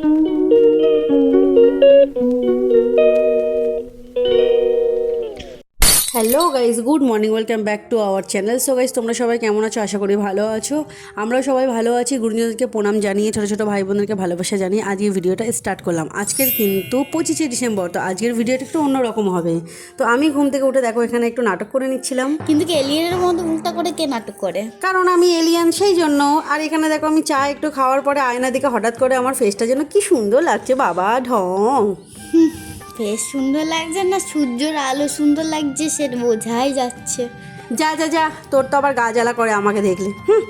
Thank you. Hello guys good morning welcome back to our channel so guys তোমরা সবাই কেমন আছো? আশা করি ভালো আছো। আমরাও সবাই ভালো আছি। গুরুজনদেরকে প্রণাম জানিয়ে ছোটো ছোটো ভাই বোনদেরকে ভালোবাসা জানিয়ে আজকে ভিডিওটা স্টার্ট করলাম। আজকের কিন্তু পঁচিশে ডিসেম্বর তো আজকের ভিডিওটা একটু অন্যরকম হবে। তো আমি ঘুম থেকে উঠে দেখো এখানে একটু নাটক করে নিচ্ছিলাম। কিন্তু কি এলিয়েনের মতো উল্টা করে কে নাটক করে? কারণ আমি এলিয়ান সেই জন্য। আর এখানে দেখো আমি চা একটু খাওয়ার পরে আয়না দিকে হঠাৎ করে আমার ফেসটা যেন কি সুন্দর লাগছে। বাবা ঢং। বেশ সুন্দর লাগছে না? সূর্যের আলো সুন্দর লাগছে সেটা বোঝাই যাচ্ছে। যা যা যা তোর তো আবার গা জ্বালা করে আমাকে দেখলে। হুম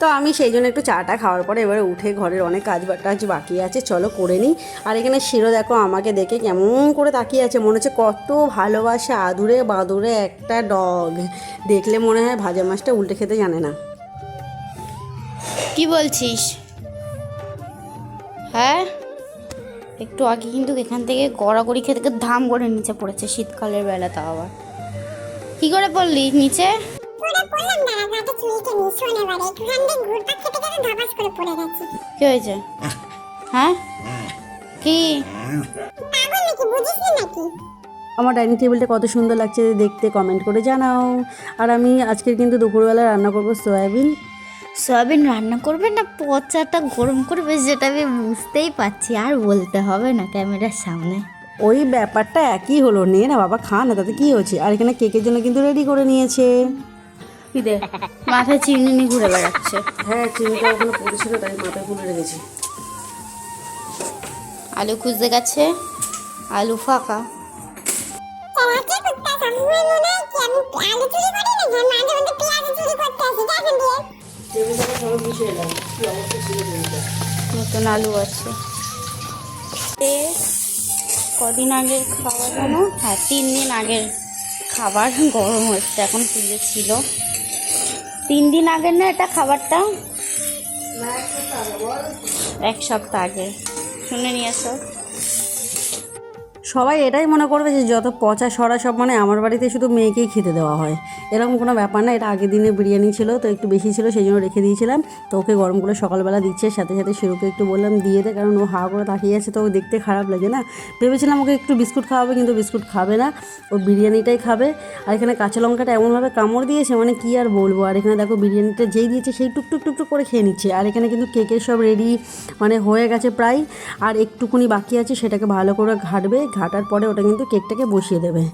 তো আমি সেই জন্য একটু চাটা খাওয়ার পরে এবারে উঠে ঘরের অনেক কাজ টাজ বাকি আছে চলো করে নিই। আর এখানে শিরো দেখো আমাকে দেখে কেমন করে তাকিয়ে আছে মনে হচ্ছে কত ভালোবাসা আদুরে বাদুরে একটা ডগ। দেখলে মনে হয় ভাজা মাছটা উল্টে খেতে জানে না। কি বলছিস? হ্যাঁ? একটু আগে কিন্তু এখান থেকে গড়াগড়ি খেতে ধাম করে নিচে পড়েছে শীতকালের বেলা তাও আবার। কি করে পড়লি? নিচে? কি হয়েছে? হ্যাঁ? কি? পাগল নাকি বুঝিস না নাকি? আমার ডাইনিং টেবিলটা কত সুন্দর লাগছে দেখতে কমেন্ট করে জানাও। আর আমি আজকের কিন্তু দুপুরবেলা রান্না করব সয়াবিন। সয়াবিন রান্না করবে না পচাটা গরম করবে সেটা আমি বুঝতেই পারছি আর বলতে হবে না ক্যামেরার সামনে। ওই ব্যাপারটা একই হলো নে না বাবা খা না তাতে কী হচ্ছে আর এখানে কেকের জন্য কিন্তু রেডি করে নিয়েছে। দে মাথায় চিমনি ঘুরে বেড়াচ্ছে। হ্যাঁ চিনিটা ওখানে পড়েছিল তাই মাথায় খুলে রেখেছি। আলু খুঁজতে গেছে আলু ফাঁকা। মনে হয় আলু চুরি করি না? যে মাঝে মধ্যে পেঁয়াজ চুরি করতে আসি দেখেন দিয়ে। টেবিলটাকে সবাই বসে এলাম কি অবস্থা ছিল টেবিলটা? নতুন আলু আছে। কদিন আগের খাবার যেন হ্যাঁ তিন দিন আগের খাবার গরম হচ্ছে এখন ফ্রিজে ছিল। তিন দিন আগের না এটা খাবারটা? এক সপ্তাহ আগে। শুনে নিয়ে এসো সবাই এটাই মনে করবে যে যত পচা, সরা সব মানে আমার বাড়িতে শুধু মেয়েকেই খেতে দেওয়া হয়। এরকম কোনো ব্যাপার না, এটা আগের দিনে বিরিয়ানি ছিল, তো একটু বেশি ছিল সেই জন্য রেখে দিয়েছিলাম। তো ওকে গরম করে সকালবেলা দিচ্ছে, সাথে সাথে শিরুকে একটু বললাম দিয়ে দে, কারণ ও হাওয়া করে তাকিয়ে আছে, তো ও দেখতে খারাপ লাগে না। ভেবেছিলাম ওকে একটু বিস্কুট খাওয়াবে, কিন্তু বিস্কুট খাবে না। ও বিরিয়ানিটাই খাবে। আর এখানে কাঁচা লঙ্কাটা এমনভাবে কামড় দিয়েছে মানে কি আর বলব? আর এখানে দেখো বিরিয়ানিটা যেই দিয়েছে, সেই টুকটুক টুকটুক করে খেয়ে নিচ্ছে। আর এখানে কিন্তু কেকের সব রেডি মানে হয়ে গেছে প্রায়। আর একটুকুনি বাকি আছে, সেটাকে ভালো করে ঘাটবে ঘাটার পরে ওটা কিন্তু কেকটাকে বসিয়ে দেবে।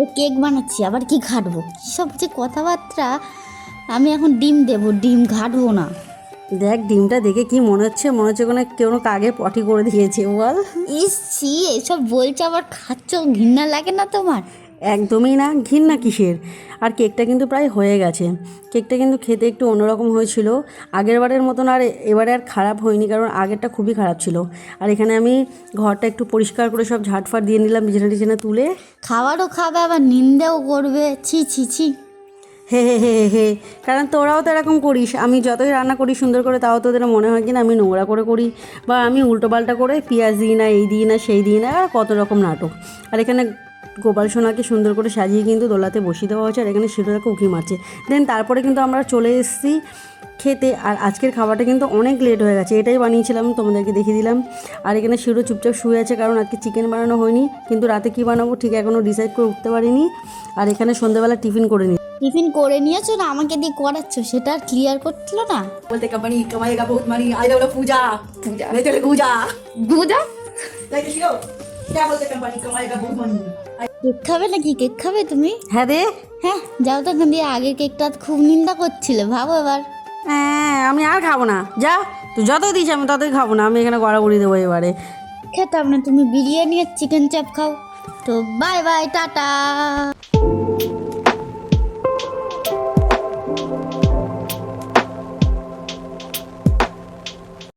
ও কেক বানাচ্ছি আবার কি ঘাটবো? সব যে কথাবার্তা আমি এখন ডিম দেবো ডিম ঘাটবো না। দেখ ডিমটা দেখে কি মনে হচ্ছে? মনে হচ্ছে কোনো কেউ কাগে পটি করে দিয়েছে বল। ইস ছি এসব বলছে আবার খাচ্ছ? ঘৃণা লাগে না তোমার? একদমই না ঘিন্না কিসের? আর কেকটা কিন্তু প্রায় হয়ে গেছে। কেকটা কিন্তু খেতে একটু অন্যরকম হয়েছিল। আগের বারের মতন আর এবারে আর খারাপ হয়নি কারণ আগেরটা খুবই খারাপ ছিল। আর এখানে আমি ঘরটা একটু পরিষ্কার করে সব ঝাটফাট দিয়ে নিলাম বিছানা টিছানা তুলে। খাবারও খাবে আবার নিন্দাও করবে। ছি ছি ছি। হে হে হে হে হে। কারণ তোরাও তো এরকম করিস। আমি যতই রান্না করি সুন্দর করে তাও তোদের মনে হয় কি না আমি নোংরা করে করি। বা আমি উল্টোপাল্টা করে পেঁয়াজ দিই না এই দিই না সেই দিই না আর কত রকম নাটক। আর এখানে গোপাল সোনাকে সুন্দর করে সাজিয়ে কিন্তু দোলাতে বসিয়ে দেওয়া হয়েছে আর এখানে শিলুদাকে উঁকি মারছে। দেন তারপরে কিন্তু আমরা চলে এসেছি খেতে আর আজকের খাবারটা কিন্তু অনেক লেট হয়ে গেছে এটাই বানিয়েছিলাম তোমাদেরকে দেখিয়ে দিলাম। আর এখানে শিরো চুপচাপ শুয়ে আছে কারণ আজকে চিকেন বানানো হয়নি কিন্তু রাতে কি বানাবো ঠিক এখনও ডিসাইড করে উঠতে পারিনি। আর এখানে সন্ধ্যাবেলা টিফিন করে নি টিফিন করে নিয়েছো না আমাকে দিয়ে করাচ্ছ? সেটা আর ক্লিয়ার করছিল না? বলতে কামাই money I Puja. Puja Puja. Puja? Cake খাবে নাকি? কেক খাবে তুমি? হ্যাঁ রে হ্যাঁ যাও তো তুমি আগে কেকটা খুব নিন্দা করছিলে ভাবো এবার। হ্যাঁ আমি আর খাব না। যা তুই যত দিস আমি ততই খাব না। আমি এখানে গড়াগড়ি দেবো এবারে। খেতাম না তুমি বিরিয়ানি আর চিকেন চাপ খাও। তো বাই বাই টাটা।